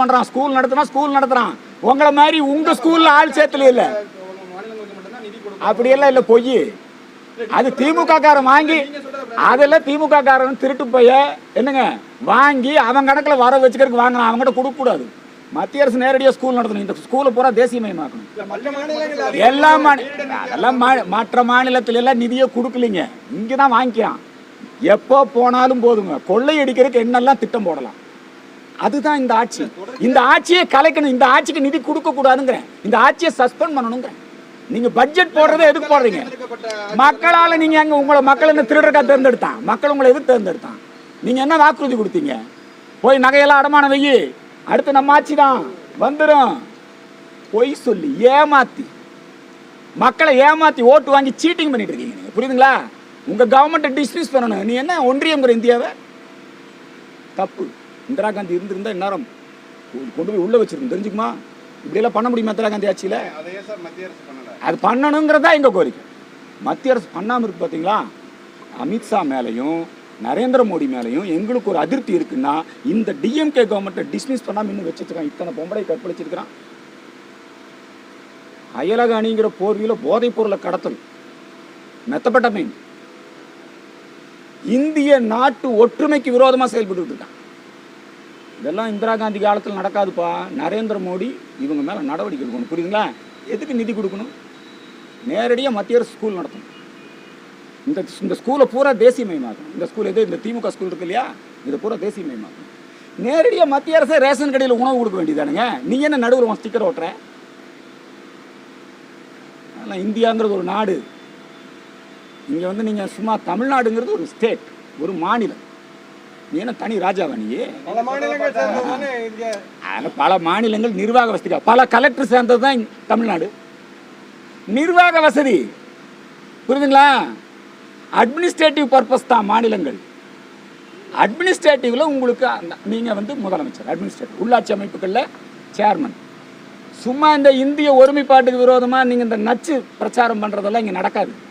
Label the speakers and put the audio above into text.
Speaker 1: பண்றான் ஸ்கூல் நடத்தினா ஸ்கூல் நடத்துறான். உங்களை மாதிரி உங்க ஸ்கூல்ல ஆள் சேர்த்துல இல்ல. அப்படியெல்லாம் இல்ல பொய். அது திமுக காரன் வாங்கி அதெல்லாம் திமுக காரன் திருட்டு போய என்னங்க வாங்கி அவன் கணக்குல வர வச்சுக்கிறதுக்கு வாங்கினான் அவங்ககிட்ட கொடுக்க கூடாது. மத்திய அரசு நேரடியாக ஸ்கூல் நடத்தணும். இந்த ஸ்கூலை பூரா தேசியமயமாக்கணும் எல்லா அதெல்லாம் மா- மற்ற மாநிலத்துல எல்லாம் நிதியை கொடுக்கலிங்க. இங்கே தான் வாங்கிக்கிறான். எப்போ போனாலும் போதுங்க. கொள்ளை அடிக்கிறதுக்கு என்னெல்லாம் திட்டம் போடலாம். அதுதான் இந்த ஆட்சி. இந்த ஆட்சியை கலைக்கணும். இந்த ஆட்சிக்கு நிதி கொடுக்க கூடாதுங்கிறேன். இந்த ஆட்சியை சஸ்பெண்ட் பண்ணணுங்கிறேன். நீங்க பட்ஜெட் போடுறதை எதுக்கு போடுறீங்க? மக்களால நீங்க அங்க உங்களை மக்கள் என்ன திருடருக்கா தேர்ந்தெடுத்தான்? மக்கள் உங்களை எதுக்கு தேர்ந்தெடுத்தான்? நீங்க என்ன வாக்குறுதி கொடுத்தீங்க? போய் நகையெல்லாம் அடமானம் வெயி அடுத்து நம்ம ஆட்சி தான். வந்துடும் பொய் சொல்லி ஏமாத்தி. மக்களை ஏமாத்தி ஓட்டு வாங்கி சீட்டிங் பண்ணிட்டு இருக்கீங்க நீங்க. புரியுதுங்களா? உங்க கவர்மெண்ட்டை டிஸ்மிஸ் பண்ணணும். நீ என்ன ஒன்றியங்கிற இந்தியாவை? தப்பு. இந்திரா காந்தி இருந்திருந்தா இந்நேரம் கொண்டு போய் உள்ள வச்சிருக்கணும். தெரிஞ்சுக்குமா? இப்படியெல்லாம் பண்ண முடியுமா இந்திரா காந்தி ஆட்சியில? அது பண்ணணுங்கிறதா எங்க கோரிக்கை? மத்திய அரசு பண்ணாம இருக்கு பாத்தீங்களா? அமித்ஷா மேலையும் நரேந்திர மோடி மேலையும் எங்களுக்கு ஒரு அதிருப்தி இருக்குன்னா இந்த டிஎம்கே கவர்மெண்ட்டை டிஸ்மிஸ் பண்ணாம இன்னும் வச்சிருக்கான் இத்தனை பொம்பளை கற்பழிச்சிருக்கிறான். அயலக அணிங்கிற போர்வியில போதைப் பொருளை கடத்தல் மெத்தப்பட்டமைன் இந்திய நாட்டு ஒற்றுமைக்கு விரோதமா செயல்பட்டு இருக்கான். இதெல்லாம் இந்திரா காந்தி காலத்தில் நடக்காதுப்பா. நரேந்திர மோடி இவங்க மேலே நடவடிக்கை எடுக்கணும். புரியுதுங்களா? எதுக்கு நிதி கொடுக்கணும்? நேரடியாக மத்திய அரசு ஸ்கூல் நடத்தணும். இந்த இந்த ஸ்கூலை பூரா தேசியமயமாக்கும் இந்த ஸ்கூல் எது இந்த திமுக ஸ்கூல் இருக்கு இல்லையா? இதை பூரா தேசியமயமாக்கும் நேரடியாக மத்திய அரசு ரேஷன் கடையில் உணவு கொடுக்க வேண்டியதானுங்க? நீ என்ன நடுவில் உன் ஸ்டிக்கர் ஓட்டுற? அதெல்லாம் இந்தியாங்கிறது ஒரு நாடு. இங்கே வந்து நீங்கள் சும்மா தமிழ்நாடுங்கிறது ஒரு ஸ்டேட் ஒரு மாநிலம். நீ என்ன தனி ராஜாவா நீ? பல மாநிலங்கள் நிர்வாக வசதி பல கலெக்டர் சேர்ந்தது தான் தமிழ்நாடு. நிர்வாக வசதி. புரியுதுங்களா? அட்மினிஸ்ட்ரேட்டிவ் பர்பஸ் தான் மாநிலங்கள். அட்மினிஸ்ட்ரேட்டிவ்ல உங்களுக்கு அந்த- நீங்க வந்து முதலமைச்சர் அட்மினிஸ்ட்ரேட்டிவ் உள்ளாட்சி அமைப்புகளில் சேர்மன் சும்மா இந்த இந்திய ஒருமைப்பாட்டுக்கு விரோதமா நீங்க இந்த நச்சு பிரச்சாரம் பண்றதெல்லாம் இங்க நடக்காது.